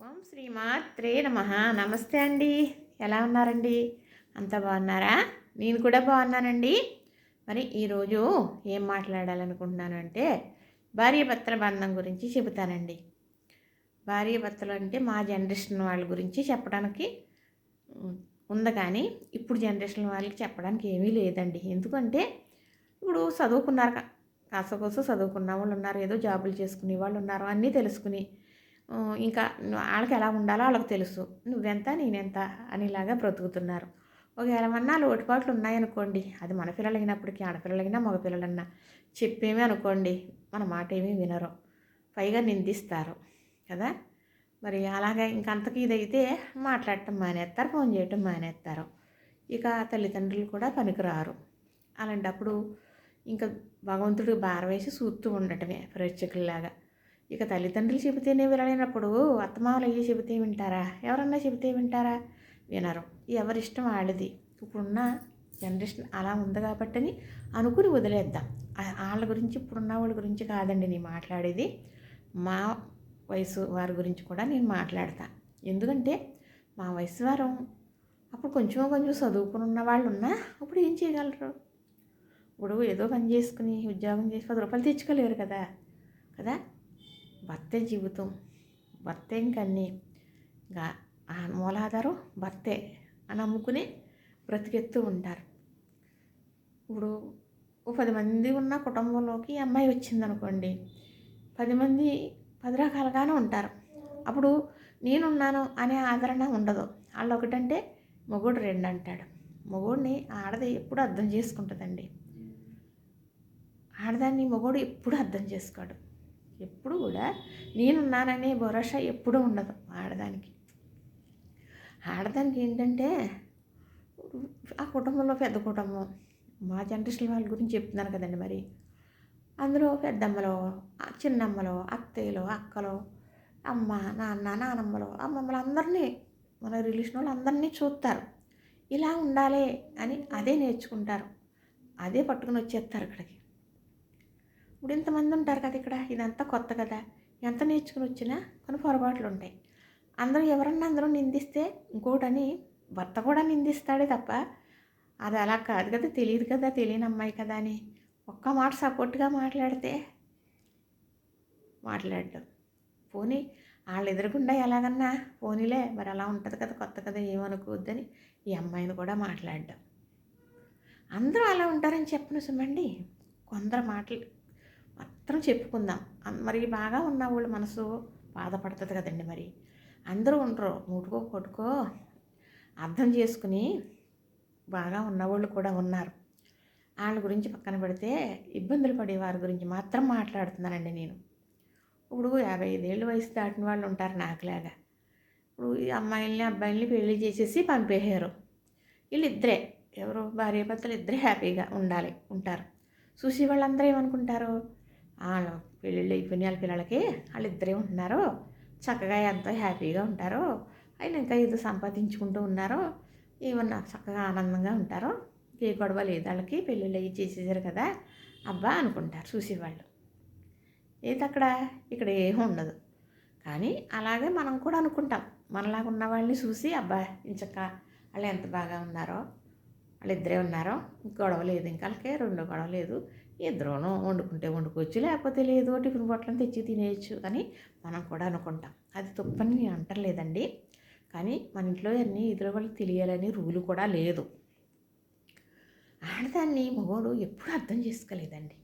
ఓం శ్రీమాత్రే నమ. నమస్తే అండి. ఎలా ఉన్నారండి? అంత బాగున్నారా? నేను కూడా బాగున్నానండి. మరి ఈరోజు ఏం మాట్లాడాలనుకుంటున్నాను అంటే భార్యాభర్తల బంధం గురించి చెబుతానండి. భార్యాభర్తలు అంటే మా జనరేషన్ వాళ్ళ గురించి చెప్పడానికి ఉంది కానీ ఇప్పుడు జనరేషన్ వాళ్ళకి చెప్పడానికి ఏమీ లేదండి. ఎందుకంటే ఇప్పుడు చదువుకున్నారు కా- కాస్త చదువుకున్న వాళ్ళు ఉన్నారు ఏదో జాబులు చేసుకునే వాళ్ళు ఉన్నారు అన్నీ తెలుసుకుని ఇంకా వాళ్ళకి ఎలా ఉండాలో వాళ్ళకి తెలుసు. నువ్వెంత నేనెంత అనేలాగా బ్రతుకుతున్నారు. ఒకవేళ ఏమన్నా లోటుపాట్లు ఉన్నాయనుకోండి అది మన పిల్లలు అయినప్పటికీ ఆడపిల్లలైనా మగపిల్లలన్నా చెప్పేమే అనుకోండి మన మాట ఏమీ వినరు. పైగా నిందిస్తారు కదా? మరి అలాగే ఇంకంతకి ఇదైతే మాట్లాడటం మానేస్తారు ఫోన్ చేయటం మానేస్తారు ఇక తల్లిదండ్రులు కూడా పనికిరారు. అలాంటప్పుడు ఇంకా భగవంతుడు భారవేసి చూస్తూ ఉండటమే ప్రేక్షకుల్లాగా. ఇక తల్లిదండ్రులు చెబితేనే వినలేనప్పుడు అత్తమామలు అయ్యి చెబితే వింటారా? ఎవరన్నా చెబితే వింటారా? వినరు. ఎవరిష్టం వాళ్ళది. ఇప్పుడున్న జనరేషన్ అలా ఉంది కాబట్టి అనుకుని వదిలేద్దాం. వాళ్ళ గురించి ఇప్పుడున్న వాళ్ళ గురించి కాదండి నేను మాట్లాడేది. మా వయసు వారి గురించి కూడా నేను మాట్లాడతా. ఎందుకంటే మా వయసు వారు అప్పుడు కొంచెం కొంచెం చదువుకుని ఉన్న వాళ్ళు ఉన్నా అప్పుడు ఏం చేయగలరు? ఇప్పుడు ఏదో పని చేసుకుని ఉద్యోగం చేసి పది రూపాయలు తెచ్చుకోలేరు కదా. కదా? భర్తే జీవితం. భర్తే ఇంకన్నీ ఇంకా ఆ మూలాధారం భర్తే అని అమ్ముకుని బ్రతికెత్తూ ఉంటారు. ఇప్పుడు ఓ పది మంది ఉన్న కుటుంబంలోకి అమ్మాయి వచ్చిందనుకోండి. పది మంది పది రకాలుగానే ఉంటారు. అప్పుడు నేనున్నాను అనే ఆదరణ ఉండదు. వాళ్ళు ఒకటంటే మొగుడు రెండు అంటాడు మొగుడిని ఆడది ఎప్పుడు అర్థం చేసుకుంటుందండి. ఆడదాన్ని మొగుడు ఎప్పుడు అర్థం చేసుకోడు. ఎప్పుడు కూడా నేనున్నాననే భరోసా ఎప్పుడూ ఉండదు ఆడదానికి. ఆడదానికి ఏంటంటే ఆ కుటుంబంలో పెద్ద కుటుంబం. మా జనరేషన్ వాళ్ళ గురించి చెప్తున్నాను కదండి మరి. అందులో పెద్దమ్మలో చిన్నమ్మలో అత్తయ్యలో అక్కలో అమ్మ నాన్న నానమ్మలో అమ్మమ్మలు అందరినీ మన రిలేషన్ వాళ్ళు అందరినీ చూస్తారు. ఇలా ఉండాలి అని అదే నేర్చుకుంటారు. అదే పట్టుకుని వచ్చేస్తారు ఇక్కడికి. ఇప్పుడు ఇంతమంది ఉంటారు కదా ఇక్కడ ఇదంతా కొత్త కదా. ఎంత నేర్చుకుని వచ్చినా కొన్ని పొరపాట్లు ఉంటాయి. అందరూ ఎవరన్నా అందరూ నిందిస్తే ఇంకోటని భర్త కూడా నిందిస్తాడే తప్ప అది అలా కాదు కదా తెలియదు కదా తెలియని అమ్మాయి కదా అని ఒక్క మాట సపోర్ట్గా మాట్లాడితే మాట్లాడడం. పోనీ వాళ్ళు ఎదురుగుండా ఎలాగన్నా పోనీలే మరి అలా ఉంటుంది కదా కొత్త కదా ఏమనుకోవద్దని ఈ అమ్మాయిని కూడా మాట్లాడడం. అందరూ అలా ఉంటారని చెప్పను సుమండి. కొందరు మాటలు మాత్రం చెప్పుకుందాం. మరి బాగా ఉన్న వాళ్ళ మనసు బాధపడుతుంది కదండి మరి. అందరూ ఉండరు. ముట్టుకో కొట్టుకో అర్థం చేసుకుని బాగా ఉన్నవాళ్ళు కూడా ఉన్నారు. వాళ్ళ గురించి పక్కన పెడితే ఇబ్బందులు పడే వారి గురించి మాత్రం మాట్లాడుతున్నానండి నేను. ఇప్పుడు యాభై ఐదేళ్ళు వయసు దాటిన వాళ్ళు ఉంటారు నాకులాగా. ఇప్పుడు ఈ అమ్మాయిల్ని అబ్బాయిల్ని పెళ్ళి చేసేసి పంపేశారు. వీళ్ళిద్దరే. ఎవరు భార్య భర్తలు ఇద్దరే హ్యాపీగా ఉండాలి ఉంటారు. చూసి వాళ్ళందరూ ఏమనుకుంటారు? వాళ్ళు పెళ్ళిళ్ళు అయిపోయిన వాళ్ళ పిల్లలకి వాళ్ళిద్దరే ఉంటున్నారు. చక్కగా ఎంతో హ్యాపీగా ఉంటారు. ఆయన ఇంకా ఏదో సంపాదించుకుంటూ ఉన్నారో. ఏమన్నా చక్కగా ఆనందంగా ఉంటారో. ఏ గొడవ లేదు వాళ్ళకి పెళ్ళిళ్ళు అయ్యి చేసేసారు కదా అబ్బా అనుకుంటారు చూసేవాళ్ళు. ఏది అక్కడ? ఇక్కడ ఏమీ ఉండదు. కానీ అలాగే మనం కూడా అనుకుంటాం. మనలాగా ఉన్న వాళ్ళని చూసి అబ్బా ఇంచక్క వాళ్ళు ఎంత బాగా ఉన్నారో వాళ్ళు ఇద్దరే ఉన్నారో. గొడవ లేదు ఇంకా వాళ్ళకి రెండో గొడవ లేదు. ఇద్దరూనూ వండుకుంటే వండుకోవచ్చు లేకపోతే లేదు టిఫిన్ బొట్టలను తెచ్చి తినేయచ్చు అని మనం కూడా అనుకుంటాం. అది తప్పని నేను అంటలేదండి. కానీ మన ఇంట్లో అన్నీ ఇతరుల వాళ్ళకి తెలియాలని రూలు కూడా లేదు. ఆడదాన్ని మగోడు ఎప్పుడు అర్థం చేసుకోలేదండి.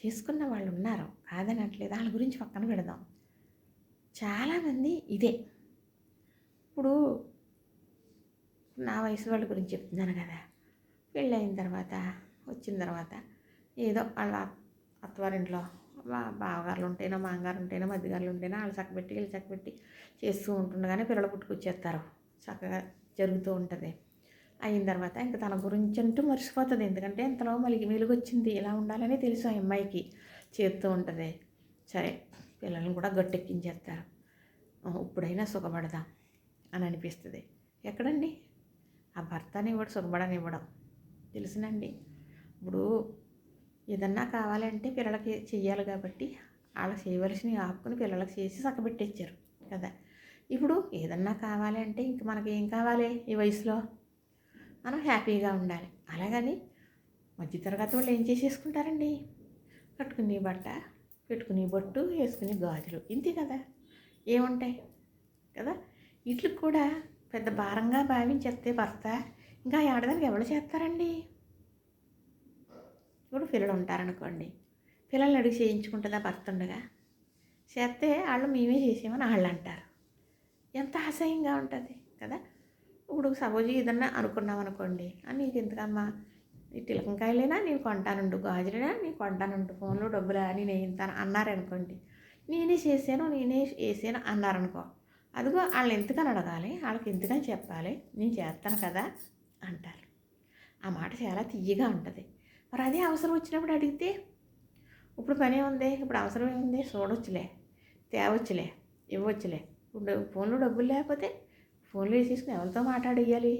చేసుకున్న వాళ్ళు ఉన్నారు. కాదనట్లేదు వాళ్ళ గురించి పక్కన పెడదాం. చాలామంది ఇదే. ఇప్పుడు నా వయసు వాళ్ళ గురించి చెప్తున్నాను కదా. పెళ్ళైన తర్వాత వచ్చిన తర్వాత ఏదో వాళ్ళ అత్తవారింట్లో బావగారులు ఉంటేనో మామగారు ఉంటేనో మధ్యగారులు ఉంటేనో వాళ్ళు చక్కబెట్టి వీళ్ళు చక్కబెట్టి చేస్తూ ఉంటుండగానే పిల్లలు పుట్టుకొచ్చేస్తారు. చక్కగా జరుగుతూ ఉంటుంది. అయిన తర్వాత ఇంకా తన గురించి అంటూ మర్చిపోతుంది ఎందుకంటే ఇంతలో మళ్ళీ వెలుగు ఇలా ఉండాలని తెలుసు ఆ అమ్మాయికి. చేస్తూ ఉంటుంది. సరే పిల్లల్ని కూడా గట్టెక్కించేస్తారు. ఇప్పుడైనా సుఖపడదాం అని అనిపిస్తుంది. ఎక్కడండి? ఆ భర్తని కూడా సుఖపడనివ్వడం. తెలుసునండి. ఇప్పుడు ఏదన్నా కావాలంటే పిల్లలకి చెయ్యాలి కాబట్టి వాళ్ళకి చేయవలసినవి ఆపుకుని పిల్లలకు చేసి చక్కబెట్టించారు కదా. ఇప్పుడు ఏదన్నా కావాలి అంటే ఇంక మనకి ఏం కావాలి ఈ వయసులో? మనం హ్యాపీగా ఉండాలి. అలాగని మధ్యతరగతి వాళ్ళు ఏం చేసేసుకుంటారండి? కట్టుకుని బట్ట పెట్టుకుని బొట్టు వేసుకుని గాజులు. ఇంతే కదా? ఏముంటాయి? కదా? వీటికి కూడా పెద్ద భారంగా భావించేస్తే భర్త ఇంకా ఆడదానికి ఎవరు చేస్తారండి? ఇప్పుడు పిల్లలు ఉంటారనుకోండి పిల్లల్ని అడిగి చేయించుకుంటుందా భర్త ఉండగా చేస్తే వాళ్ళు మేమే చేసామని వాళ్ళు అంటారు ఎంత అసహ్యంగా ఉంటుంది కదా? ఇప్పుడు సపోజ్ ఏదన్నా అనుకున్నాం అనుకోండి నీకు ఎందుకమ్మా ఈ తిలకంకాయలేనా నేను కొంటానుండు గాజులైనా? నేను కొంటానుండు ఫోన్లో డబ్బులా? నేను వేయింతాను అన్నారనుకోండి. నేనే చేశాను నేనే వేసాను అన్నారనుకో. అదిగో వాళ్ళు ఎందుకని అడగాలి? వాళ్ళకి ఎందుకని చెప్పాలి? నేను చేస్తాను కదా అంటారు. ఆ మాట చాలా తీయగా ఉంటుంది. మరి అదే అవసరం వచ్చినప్పుడు అడిగితే ఇప్పుడు పనే ఉంది ఇప్పుడు అవసరం ఏముంది చూడొచ్చులే తేవచ్చులే ఇవ్వచ్చులే. ఇప్పుడు ఫోన్లో డబ్బులు లేకపోతే ఫోన్లో వేసేసుకుని ఎవరితో మాట్లాడేయాలి?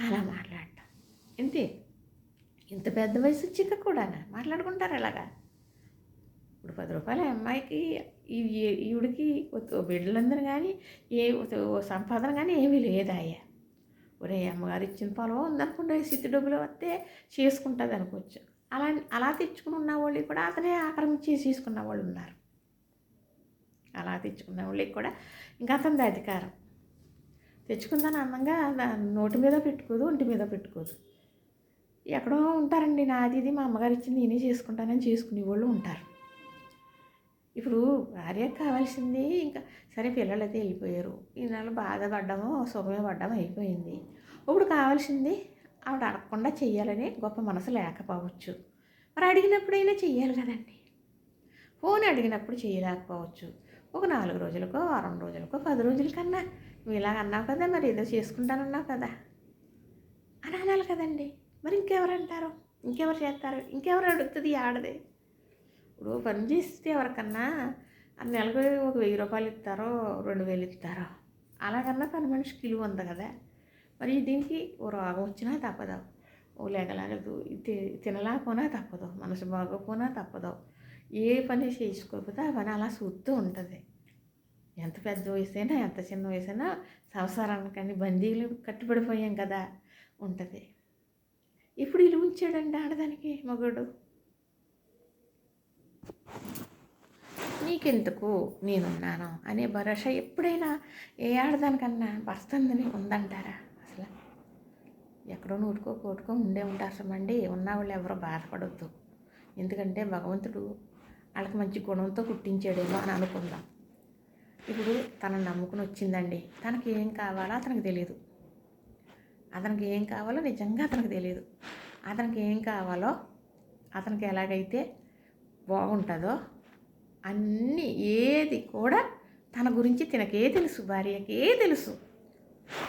అలా మాట్లాడటం. ఏంటి ఇంత పెద్ద వయసు వచ్చాక కూడా మాట్లాడుకుంటారు అలాగా ఇప్పుడు పది రూపాయల అమ్మాయికి ఈవిడికి బిడ్డలందరూ కానీ ఏ ఓ సంపాదన కానీ ఏమీ లేదాయ్యా. ఒరే అమ్మగారు ఇచ్చిన పొలం ఉందనుకుంటే సిద్ధి డబ్బులు వస్తే చేసుకుంటుంది అనుకోవచ్చు. అలా అలా తెచ్చుకుని ఉన్న వాళ్ళు కూడా అతనే ఆక్రమించి తీసుకున్న వాళ్ళు ఉన్నారు. అలా తెచ్చుకున్న వాళ్ళకి కూడా ఇంకా అతనిది అధికారం. తెచ్చుకుందాని అందంగా నోటి మీద పెట్టుకోదు ఒంటి మీద పెట్టుకోదు. ఎక్కడో ఉంటారండి నాది ఇది మా అమ్మగారు ఇచ్చింది నేనే చేసుకుంటానని చేసుకునే వాళ్ళు ఉంటారు. ఇప్పుడు భార్య కావాల్సింది ఇంకా సరే పిల్లలు అయితే వెళ్ళిపోయారు. ఈ బాధపడ్డము సుఖమే పడ్డం అయిపోయింది. ఇప్పుడు కావాల్సింది ఆవిడ అడగకుండా చెయ్యాలని గొప్ప మనసు లేకపోవచ్చు. మరి అడిగినప్పుడైనా చెయ్యాలి కదండి. ఫోన్ అడిగినప్పుడు చేయలేకపోవచ్చు. ఒక నాలుగు రోజులకో వారం రోజులకో పది రోజుల కన్నా నువ్వు ఇలాగ అన్నావు కదా మరి ఏదో చేసుకుంటానన్నావు కదా. అని అనాలి కదండి. మరి ఇంకెవరు అంటారు ఇంకెవరు చేస్తారు? ఇంకెవరు అడుగుతుంది ఆడదే? ఇప్పుడు పని చేస్తే ఎవరికన్నా ఆ నెలకు ఒక వెయ్యి రూపాయలు ఇస్తారో రెండు వేలు ఇస్తారో అలాగన్నా పని మనిషికి ఇలువ ఉంది కదా. మరి దీనికి ఓ రోగం వచ్చినా తప్పదు. ఓ లేకలాగదు తి- తినలేకపోయినా తప్పదు. మనసు బాగోకపోయినా తప్పదు. ఏ పని చేసుకోకపోతే ఆ పని అలా చూస్తూ ఉంటుంది. ఎంత పెద్ద వయసైనా ఎంత చిన్న వయసైనా సంసారానికని బందీలు కట్టుబడిపోయాం కదా ఉంటుంది. ఇప్పుడు ఇల్లు ఉంచాడండి ఆడదానికి మగడు. నీకెందుకు నేనున్నాను అనే భరోసా ఎప్పుడైనా ఏ ఆడదానికన్నా భర్తందని ఉందంటారా? అసలు ఎక్కడో నూటుకో కోటుకో ఉండే ఉంటాసమండి ఉన్న వాళ్ళు ఎవరో బాధపడవద్దు ఎందుకంటే భగవంతుడు వాళ్ళకి మంచి గుణంతో పుట్టించాడేమో అని అనుకుందాం. ఇప్పుడు తనను నమ్ముకుని వచ్చిందండి. తనకి ఏం కావాలో అతనికి తెలియదు అతనికి ఏం కావాలో నిజంగా అతనికి తెలియదు అతనికి ఏం కావాలో అతనికి ఎలాగైతే బాగుంటుందో అన్నీ ఏది కూడా తన గురించి తనకే తెలుసు భార్యకే తెలుసు.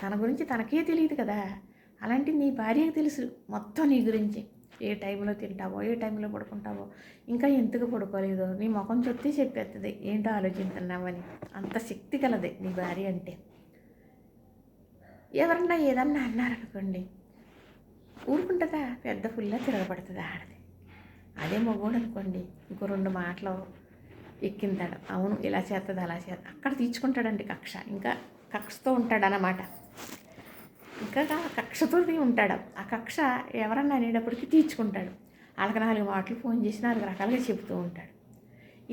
తన గురించి తనకే తెలియదు కదా. అలాంటి నీ భార్యకి తెలుసు మొత్తం నీ గురించి. ఏ టైంలో తింటావో ఏ టైంలో పడుకుంటావో ఇంకా ఎందుకు పడుకోలేదో నీ ముఖం చుట్టి చెప్పేస్తుంది ఏంటో ఆలోచిస్తున్నామని అంత శక్తి కలది నీ భార్య అంటే. ఎవరన్నా ఏదన్నా అన్నారనుకోండి ఊరుకుంటుందా? పెద్ద ఫుల్లా తిరగబడుతుంది ఆడది. అదే మగోడు అనుకోండి ఇంకో రెండు మాటలు ఎక్కింతాడు అవును ఇలా చేస్తుంది అలా చేస్తుంది అక్కడ తీర్చుకుంటాడండి కక్ష. ఇంకా కక్షతో ఉంటాడనమాట ఇంకా కక్షతో ఉంటాడు. ఆ కక్ష ఎవరన్నా అనేటప్పటికీ తీర్చుకుంటాడు. వాళ్ళకి నాలుగు మాటలు ఫోన్ చేసి నాలుగు రకాలుగా చెబుతూ ఉంటాడు.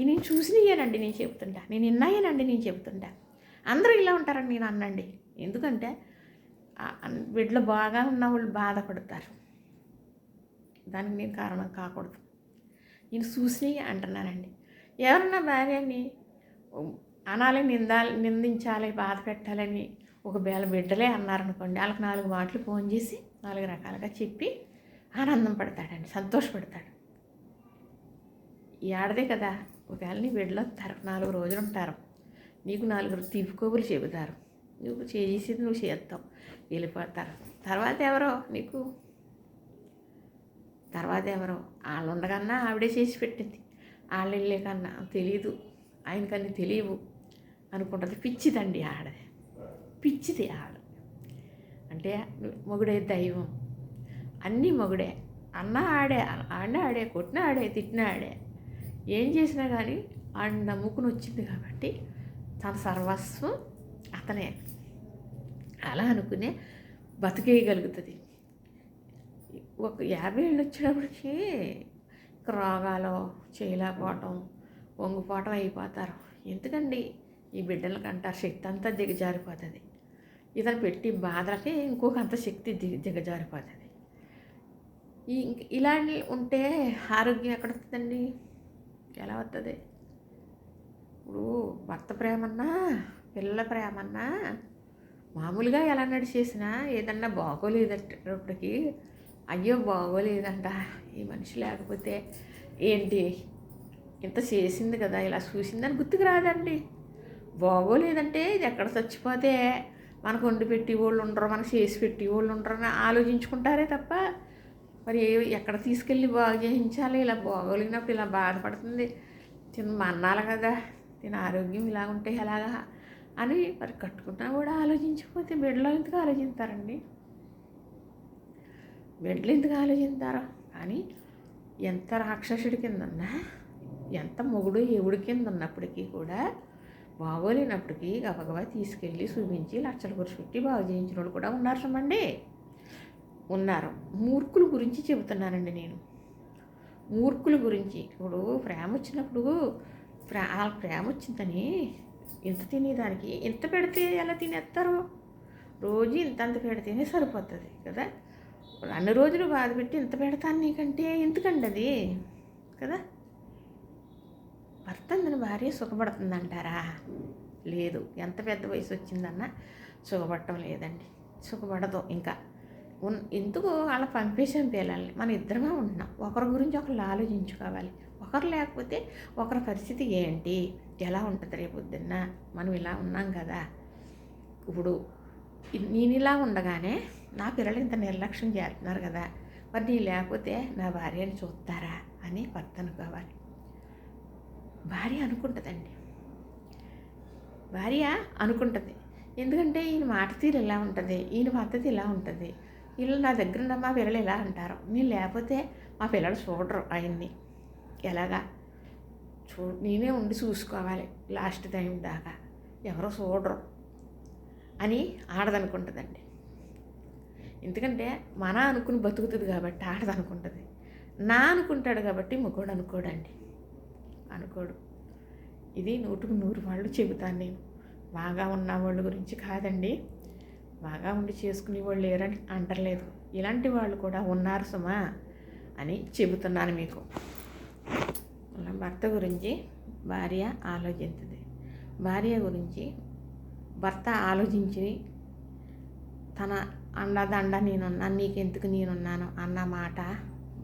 ఈ నేను చూసినయ్యానండి నేను చెప్తుంటా. నేను విన్నాయనండి నేను చెప్తుంటా. అందరూ ఇలా ఉంటారని నేను అన్నండి. ఎందుకంటే ఆ- బాగా ఉన్న వాళ్ళు బాధపడతారు. దానికి నేను కారణం కాకూడదు. నేను చూసినవి అంటున్నానండి. ఎవరన్నా భార్యని అనాలి నిందాలి నిందించాలి బాధ పెట్టాలని ఒక వేళ బిడ్డలే అన్నారనుకోండి వాళ్ళకి నాలుగు మాటలు ఫోన్ చేసి నాలుగు రకాలుగా చెప్పి ఆనందం పడతాడండి సంతోషపడతాడు. ఈ కదా ఒకవేళ నీ బిడ్డలు వస్తారు నాలుగు రోజులు ఉంటారు. నీకు నాలుగు తీపుకోబులు చెబుతారు. నువ్వు చేసేది నువ్వు చేస్తావు. వెళ్ళిపోతారు. తర్వాత ఎవరో నీకు? తర్వాత ఎవరో? వాళ్ళు ఉండకన్నా ఆవిడే చేసి పెట్టింది. వాళ్ళు కన్నా తెలియదు ఆయనకన్నీ తెలియవు అనుకుంటుంది. పిచ్చిదండి ఆడది పిచ్చిది ఆడ అంటే మొగుడే దైవం. అన్నీ మొగుడే. అన్న ఆడే ఆడిన ఆడే కొట్టిన ఆడే తిట్టిన ఆడే. ఏం చేసినా కానీ ఆడ నమ్ముకుని వచ్చింది కాబట్టి తన సర్వస్వం అతనే. అలా అనుకునే బతికేయగలుగుతుంది. ఒక యాభై ఏళ్ళు వచ్చేటప్పటికి రోగాలు చేయలేకపోవటం వంగిపోవటం అయిపోతారు. ఎందుకండి? ఈ బిడ్డలకు అంటారు శక్తి అంతా దిగజారిపోతుంది. ఇతను పెట్టి బాధలకి ఇంకొక అంత శక్తి దిగ దిగజారిపోతుంది. ఈ ఇలాంటి ఉంటే ఆరోగ్యం ఎక్కడ వస్తుందండి ఎలా వస్తుంది ఇప్పుడు భర్త ప్రేమన్నా పిల్లల ప్రేమన్నా మామూలుగా ఎలా నడిచేసినా ఏదన్నా బాగోలేదప్పటికి అయ్యో బాగోలేదంట. ఈ మనిషి లేకపోతే ఏంటి? ఇంత చేసింది కదా ఇలా చూసిందని గుర్తుకు రాదండి. బాగోలేదంటే ఇది ఎక్కడ చచ్చిపోతే మనకు వండి పెట్టి వాళ్ళు ఉండరు మనకు చేసి పెట్టి వాళ్ళు ఉండరని ఆలోచించుకుంటారే తప్ప మరి ఎక్కడ తీసుకెళ్ళి బాగు చేయించాలి? ఇలా బాగోలేనప్పుడు ఇలా బాధపడుతుంది. తిను మన్నాలి కదా. తిన ఆరోగ్యం ఇలా ఉంటే ఎలాగా అని మరి కట్టుకున్నా కూడా ఆలోచించకపోతే బిడ్డలో ఎందుకు ఆలోచిస్తారండి? బిడ్డలు ఎందుకు ఆలోచిస్తారా? కానీ ఎంత రాక్షసుడి కింద ఉన్నా ఎంత మొగుడు ఎవడి కింద ఉన్నప్పటికీ కూడా బాగోలేనప్పటికీ గబగబా తీసుకెళ్ళి చూపించి లక్షల ఖర్చు చుట్టి బాగు చేయించిన వాళ్ళు కూడా ఉన్నారు చూడండి. ఉన్నారు. మూర్ఖుల గురించి చెబుతున్నానండి నేను. మూర్ఖుల గురించి. ఇప్పుడు ప్రేమ వచ్చినప్పుడు ప్రే వాళ్ళ ప్రేమ వచ్చిందని ఇంత తినేదానికి? ఇంత పెడితే ఎలా తినేస్తారు? రోజు ఇంత అంత పెడితేనే సరిపోతుంది కదా? అన్ని రోజులు బాధ పెట్టి ఇంత పెడతాను నీకంటే? ఎందుకండి అది? కదా? భర్త తన భార్య సుఖపడుతుందంటారా? లేదు. ఎంత పెద్ద వయసు వచ్చిందన్నా సుఖపడటం లేదండి. సుఖపడదు ఇంకా. ఉన్ ఎందుకు అలా పంపేసాం పిల్లల్ని? మన ఇద్దరమే ఉంటున్నాం. ఒకరి గురించి ఒకరు ఆలోచించుకోవాలి. ఒకరు లేకపోతే ఒకరి పరిస్థితి ఏంటి? ఎలా ఉంటుంది రేపు పొద్దున్న మనం ఇలా ఉన్నాం కదా. ఇప్పుడు నేను ఇలా ఉండగానే నా పిల్లలు ఇంత నిర్లక్ష్యం చేస్తున్నారు కదా మరి నీ లేకపోతే నా భార్యని చూస్తారా అని భర్త అనుకోవాలి భార్య అనుకుంటుందండి. భార్య అనుకుంటుంది. ఎందుకంటే ఈయన మాట తీరు ఇలా ఉంటుంది ఈయన పద్ధతి ఇలా ఉంటుంది. వీళ్ళు నా దగ్గర ఉన్న మా పిల్లలు ఇలా అంటారు. నేను లేకపోతే మా పిల్లలు చూడరు ఆయన్ని. ఎలాగా? చూ నేనే ఉండి చూసుకోవాలి లాస్ట్ టైం దాకా. ఎవరో చూడరు. అని ఆడదనుకుంటుందండి. ఎందుకంటే మన అనుకుని బతుకుతుంది కాబట్టి ఆడదనుకుంటుంది. నా అనుకుంటాడు కాబట్టి ముగ్గుడు అనుకోడండి. అనుకోడు. ఇది నూటుకు నూరు వాళ్ళు చెబుతాను నేను. బాగా ఉన్న వాళ్ళ గురించి కాదండి. బాగా ఉండి చేసుకునే వాళ్ళు లేరని అంటలేదు ఇలాంటి వాళ్ళు కూడా ఉన్నారు సుమా అని చెబుతున్నాను మీకు. భర్త గురించి భార్య ఆలోచించింది. భార్య గురించి భర్త ఆలోచించి తన అండదండ నేనున్నాను నీకెందుకు నేనున్నాను అన్న మాట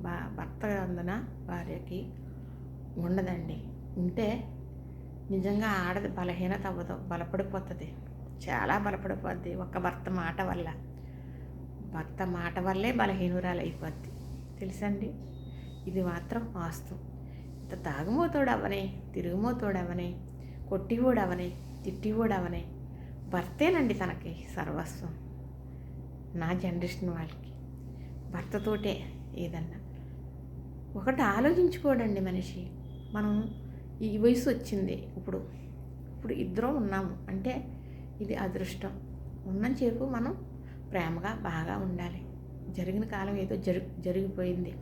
బా భర్త అందున భార్యకి ఉండదండి. ఉంటే నిజంగా ఆడది బలహీనత అవ్వదు బలపడిపోతుంది. చాలా బలపడిపోద్ది ఒక భర్త మాట వల్ల. భర్త మాట వల్లే బలహీనురాలు అయిపోద్ది. తెలుసండి? ఇది మాత్రం వాస్తవం. ఇంత తాగుమోతోడు అవనే తిరుగుమోతోడు అవనే భర్తేనండి తనకి సర్వస్వం. నా జనరేషన్ వాళ్ళకి. భర్తతోటే ఏదన్నా. ఒకటి ఆలోచించుకోడండి మనిషి. మనం ఈ వయసు వచ్చింది ఇప్పుడు. ఇప్పుడు ఇద్దరం ఉన్నాము. అంటే ఇది అదృష్టం. ఉన్నంతసేపు మనం ప్రేమగా బాగా ఉండాలి. జరిగిన కాలం ఏదో జరి జరిగిపోయింది.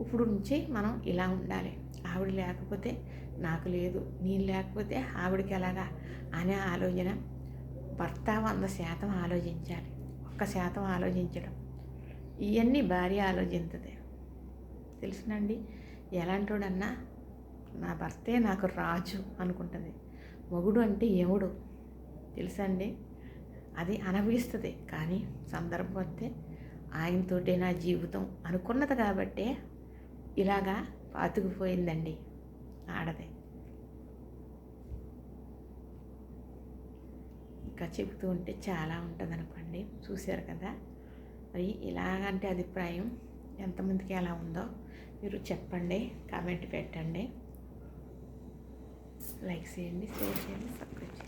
ఇప్పుడు నుంచి మనం ఇలా ఉండాలి. ఆవిడ లేకపోతే నాకు లేదు నేను లేకపోతే ఆవిడకి ఎలాగా? అనే ఆలోచన భర్త వంద శాతం ఆలోచించాలి. ఒక్క శాతం ఆలోచించడం. ఇవన్నీ భార్య ఆలోచించదే. తెలుసునండి ఎలాంటోడన్నా నా భర్తే నాకు రాజు అనుకుంటుంది. మొగుడు అంటే ఎవడు తెలుసండి? అది అనుభవిస్తుంది. కానీ సందర్భం వస్తే ఆయనతోటే నా జీవితం అనుకున్నది కాబట్టే ఇలాగా పాతుకుపోయిందండి. ఆడదే. ఇంకా చెబుతూ ఉంటే చాలా ఉంటుంది అనుకోండి చూశారు కదా? మరి ఇలాగంటే అభిప్రాయం ఎంతమందికి ఎలా ఉందో మీరు చెప్పండి కామెంట్ పెట్టండి. లైక్ చేయండి షేర్ చేయండి సబ్స్క్రైబ్ చేయండి.